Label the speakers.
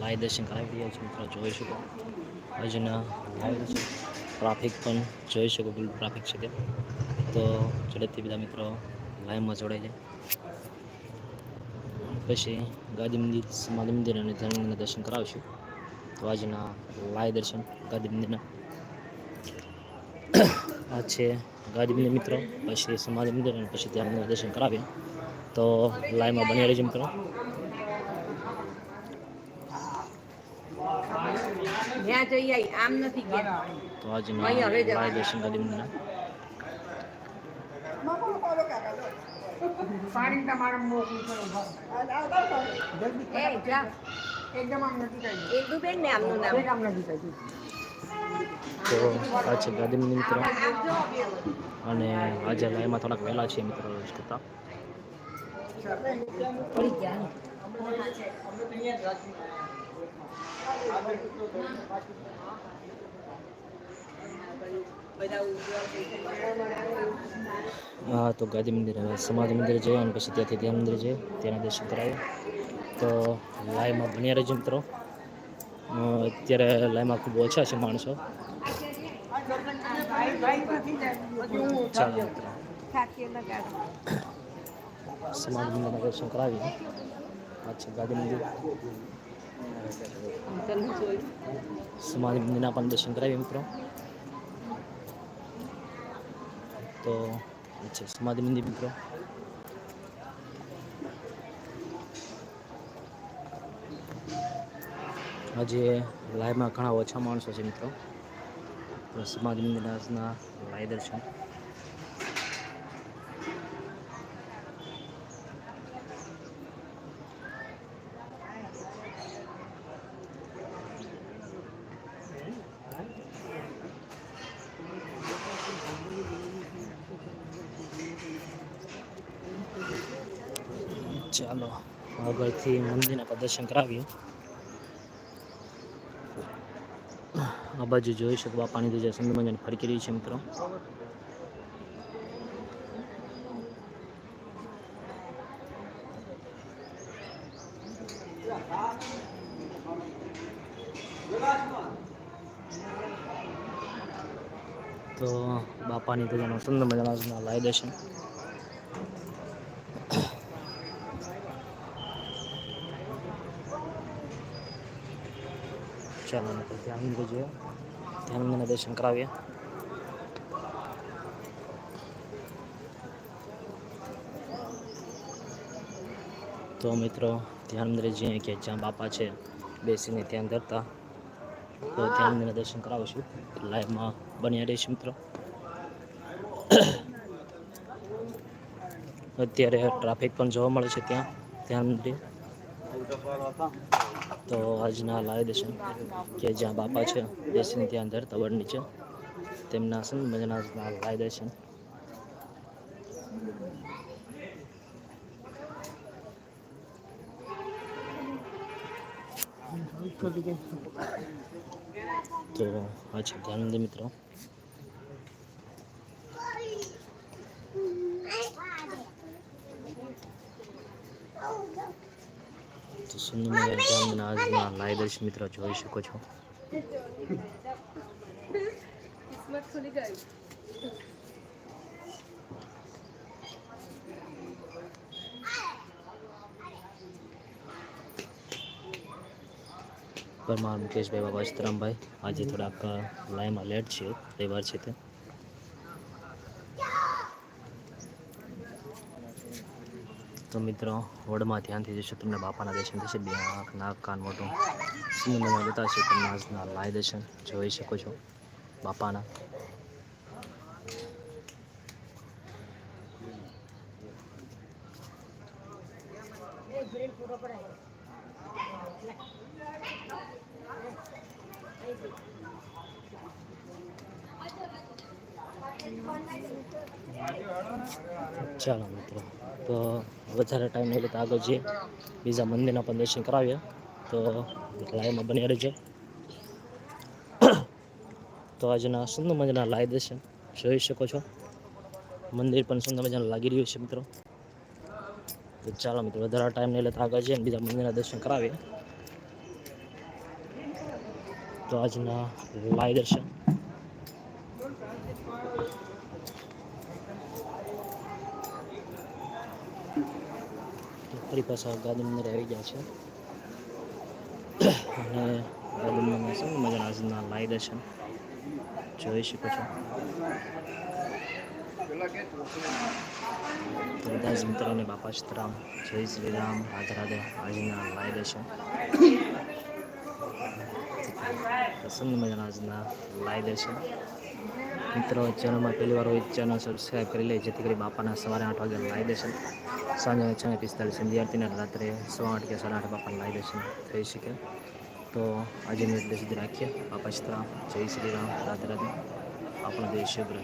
Speaker 1: Live દર્શન કરાવી રહ્યા છે મિત્રો જોઈ શકો આજના ટ્રાફિક પણ જોઈ શકો બિલકુલ ટ્રાફિક છે તે તો ઝડપથી બધા મિત્રો લાઈવમાં જોડાઈ જાય પછી ગાંધી મંદિર સમાધિ મંદિર અને ધર્મના દર્શન કરાવશું તો આજના લાઈવ દર્શન ગાંધી મંદિરના આ છે ગાંધી મંદિર મિત્રો પછી સમાધિ મંદિર અને પછી ધર્મના દર્શન કરાવીએ. તો લાઈવમાં બની રહેજો મિત્રો.
Speaker 2: જ્યાં જઈ આઈ આમ નથી ગયા
Speaker 1: તો આજના
Speaker 2: અહીં હવે જવા
Speaker 1: લાઈવ દર્શન કરી મને
Speaker 3: પાણી તમારે મોકલું એકદમ આમ નથી
Speaker 2: બેન ને આમનું નામ.
Speaker 3: આમ નથી કહી
Speaker 1: તો આ છે ગાંધી મિત્રો. અને આજે લાઈમાં થોડાક વહેલા છે મિત્રો કરતાં.
Speaker 2: પડી ગયા.
Speaker 1: હા, તો ગાંધી મંદિર સમાજ મંદિર જઈએ અને પછી ત્યાંથી ધ્યાન મંદિર જઈએ તેના દર્શન કરાવીએ. તો લાઈમાં બન્યા રહેજો મિત્રો. અત્યારે લાઈમાં ખૂબ ઓછા છે માણસો. ચાલો સમાધિ મંદિરના દર્શન કરાવીએ. પાછું ગાંધી મંદિર. સમાધિ મંદિરના પણ દર્શન કરાવીએ મિત્રો. તો છે સમાધિ મંદિર મિત્રો. આજે લાઈવમાં ઘણા ઓછા માણસો છે મિત્રો. સમાધિ મંદિરના લાઈવ દર્શન. ચાલો આગળથી મંદિરના પ્રદર્શન કરાવીએ. આ બાજુ જોઈ શકો બાપાની ધજા સુંદર મજાની ફરકી રહી છે મિત્રો. તો બાપાની ધજાનો સુંદર મજાના લાય દર્શન ચાલો મિત્રો ધ્યાન મંદિર જોઈએ ધ્યાન મંદિરના દર્શન કરાવીએ તો મિત્રો ધ્યાન મંદિરે જઈએ કે જ્યાં બાપા છે બેસીને ધ્યાન ધરતા તો ધ્યાન મંદિરના દર્શન કરાવીશું લાઈવમાં બન્યા રહીશું મિત્રો અત્યારે ટ્રાફિક પણ જોવા મળે છે ત્યાં ધ્યાન મંદિરે તો આજના લાઈવ દર્શન કે જ્યાં બાપા છે બેસીને ત્યાં અંદર તવર નીચે તેમના સુંદર મજાના લાઈવ દર્શન. તો આ છે ધ્યાન મિત્રો. તો સુંદર ધ્યાન આજના લાઈવ મિત્રો જોઈ શકો છો. પરમાર મુકેશભાઈ બાબા સીતરામભાઈ આજે થોડાક લાઈમાં લેટ છે રવિવાર છે તે. તો મિત્રો, વડમાં ધ્યાનથી જશો તમને બાપાના દર્શન થશે. બે આંખ, નાક, કાન મોટું સિંહમાં જતા બતાવશે તમને આજના લાય દર્શન જોઈ શકો છો બાપાના. ચાલો મિત્રો, તો વધારે ટાઈમ નહીં લેતા. આગળ જઈએ. બીજા મંદિરના પણ દર્શન કરાવીએ. તો લાઈવમાં બની રહેજો. તો આજના સુંદર મજાના લાઈવ દર્શન જોઈ શકો છો. મંદિર પણ સુંદર મજાનું લાગી રહ્યું છે મિત્રો. તો ચાલો મિત્રો, વધારે ટાઈમ નહીં લેતા આગળ જઈએ બીજા મંદિરના દર્શન કરાવીએ. તો આજના લાઈ દર્શન. તો પાસે પાછા અંદર આવી ગયા છે. અને ગાદમ છે ને મજાના આજના લાઈ દર્શન જોઈ શકો છો. બધા જ મિત્રોને બાપા સીતારામ જય શ્રી રામ, રાધે રાધે. આજના લાઈ દર્શન પ્રસન્ન મજાના આજના લાઈ દર્શન મિત્રો, ચેનલમાં પહેલી વાર હોય ચેનલ સબસ્ક્રાઈબ કરી લે, જેથી કરી બાપાના સવારે આઠ વાગે લાવી દેશે સાંજે છ ને પિસ્તાલીસ વિદ્યાર્થીને રાત્રે સવા આઠ કે સાડા આઠ બાપાને લાવી દેશે થઈ શકે. તો આજે મેં એટલે સુધી રાખીએ. બાપા ચિત્રા જય શ્રી રામ. રાધે રાધે. આપણો દેશ મિત્રો.